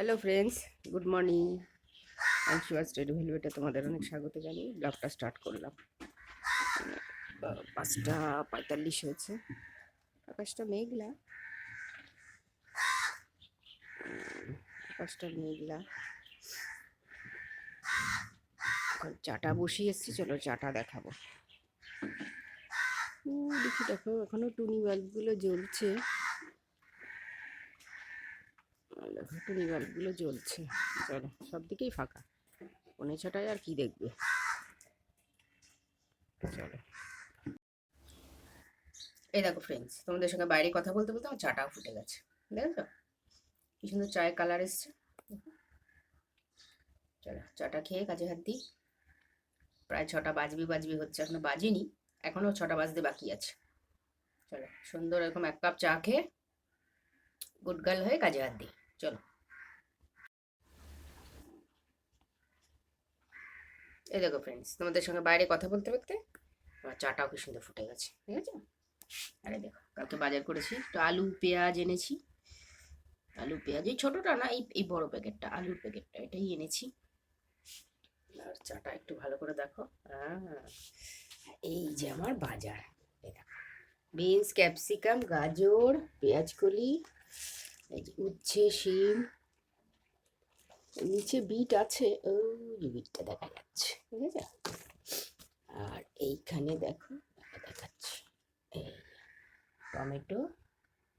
Hello friends good morning আমি Shiba steady ভেলভেটে তোমাদের অনেক স্বাগত জানিয়ে ব্লগটা স্টার্ট করলাম। পাঁচটা পঁয়তাল্লিশ হয়েছে। আকাশটা মেঘলা। আকাশটা মেঘলা। এখন চাটা বসিয়ে এসছি, চলো চাটা দেখাবো। দেখি দেখো এখনও টুনি বাল্বগুলো জ্বলছে। দেখো বাল্বগুলো জ্বলছে। চলো, সব দিকেই ফাঁকা। পৌনে ছটায় আর কি দেখবে? চলো। এই দেখো ফ্রেন্ডস তোমাদের সঙ্গে বাইরে কথা বলতে বলতে আমার চাটাও ফুটে গেছে। দেখেছ? কি সুন্দর চায়ের কালার এসছে। চলো, চাটা খেয়ে কাজে হাত দিই। প্রায় ছটা বাজবি বাজবি হচ্ছে, এখনও বাজিনি। এখনও ছটা বাজতে বাকি আছে। চলো, সুন্দর এরকম এক কাপ চা খেয়ে গুড গার্ল হয়ে কাজে হাত দিই। চলো। এই দেখো ফ্রেন্ডস তোমাদের সঙ্গে বাইরে কথা বলতে বলতে আমার চাটাও কি সুন্দর ফুটে গেছে, ঠিক আছে? আরে দেখো, কালকে বাজার করেছি একটু আলু, পেঁয়াজ এনেছি। আলু, পেঁয়াজ, এই ছোটোটা না, এই এই বড় প্যাকেটটা আলুর প্যাকেটটা এটাই এনেছি। আর চাটা একটু ভালো করে দেখো। এই যে আমার বাজার বিনস, ক্যাপসিকাম, গাজর পেঁয়াজকলি উচ্ছে শিম নিচে বিট আছে, ওই বিটটা দেখা যাচ্ছে, ঠিক আছে? আর এইখানে দেখো দেখা দেখাচ্ছি, এই টমেটো,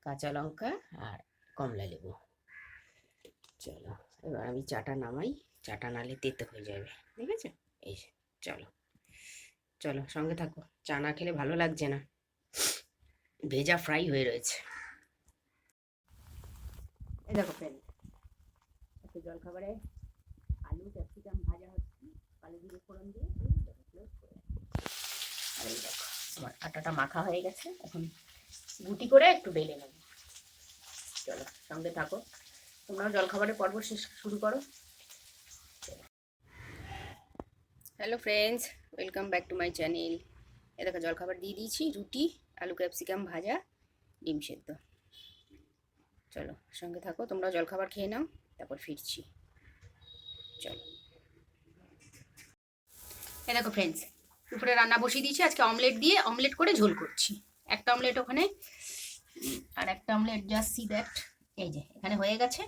কাঁচা লঙ্কা আর কমলা লেবু। চলো, এবার আমি চাটা নামাই, চাটা নালে তেতে হয়ে যাবে, ঠিক আছে? এই চলো চলো সঙ্গে থাকো, চা না খেলে ভালো লাগছে না। ভেজা ফ্রাই হয়ে রয়েছে। এই দেখো ফ্রেন্ড একটু জলখাবারে আলু, ক্যাপসিকাম, ভাজা হচ্ছে। কালো জিরে ফোড়ন দিয়ে করে। আর এই দেখো, আমার আটাটা মাখা হয়ে গেছে। এখন গুটি করে একটু বেলে নেব। চলো, সঙ্গে থাকো। তোমরাও জলখাবারের পর্ব শেষ শুরু করো। Hello friends welcome back to my channel এ দেখো, জলখাবার দিয়ে দিয়েছি, রুটি, আলু, ক্যাপসিকাম, ভাজা, ডিম সেদ্ধ। চলো সঙ্গে থাকো তোমরাও জলখাবার খেয়ে নাও, তারপর ফিরছি। চলো। এ দেখো ফ্রেন্ডস দুপুরে রান্না বসিয়ে দিয়েছি, আজকে অমলেট দিয়ে অমলেট করে ঝোল করছি। একটা অমলেট ওখানে আর একটা অমলেট জাস্ট সি দ্যাট এই যে, এখানে হয়ে গেছে।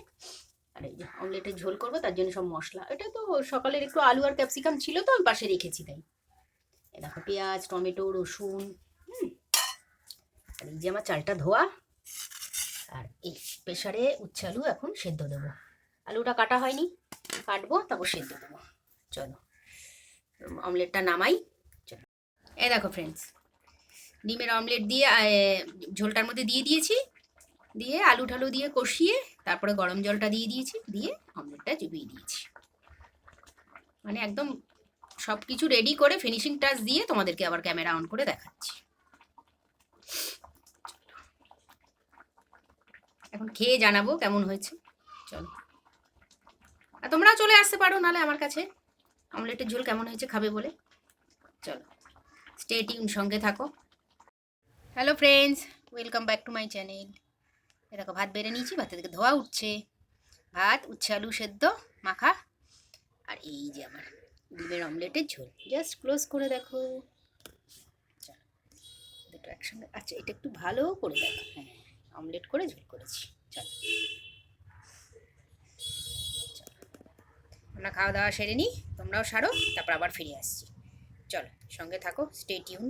আর এই যে অমলেটের ঝোল করব, তার জন্য সব মশলা। এটা তো সকালের একটু আলু আর ক্যাপসিকাম ছিল তো, আমি পাশে রেখেছি তাই। এ দেখো পেঁয়াজ, টমেটো, রসুন, হুম। আর এই যে আমার চালটা ধোয়া আর এই প্রেশারে উচ্ছে আলু এখন সেদ্ধ দেবো। আলুটা কাটা হয়নি, কাটবো, তারপর সেদ্ধ দেবো। চলো অমলেটটা নামাই, চলো। এই দেখো ফ্রেন্ডস ডিমের অমলেট দিয়ে ঝোলটার মধ্যে দিয়ে দিয়েছি। দিয়ে আলু ঠালু দিয়ে কষিয়ে, তারপরে গরম জলটা দিয়ে দিয়েছি, দিয়ে অমলেটটা চুপিয়ে দিয়েছি। মানে একদম সব কিছু রেডি করে ফিনিশিং টাচ দিয়ে তোমাদেরকে আবার ক্যামেরা অন করে দেখাচ্ছি। এখন খেয়ে জানাব কেমন হয়েছে। চলো। আর তোমরাও চলে আসতে পারো নাহলে আমার কাছে। অমলেটের ঝোল কেমন হয়েছে খাবে বলে। চলো। স্টে টিউন সঙ্গে থাকো। Hello friends welcome back to my channel এ দেখো, ভাত বেড়ে নিয়েছি, ভাতের থেকে ধোয়া উঠছে। ভাত, উচ্ছে, আলু সেদ্ধ, মাখা। আর এই যে আমার ডিমের অমলেটের ঝোল। জাস্ট ক্লোজ করে দেখো। চলো। দুটো একসঙ্গে আচ্ছা এটা একটু ভালো করে দেখো। হ্যাঁ। অমলেট করে ঝোল করেছি। চলো। আমরা খাওয়া দাওয়া সেরে নিই তোমরাও সারো, তারপর আবার ফিরে আসছি। চলো, সঙ্গে থাকো স্টে টিউন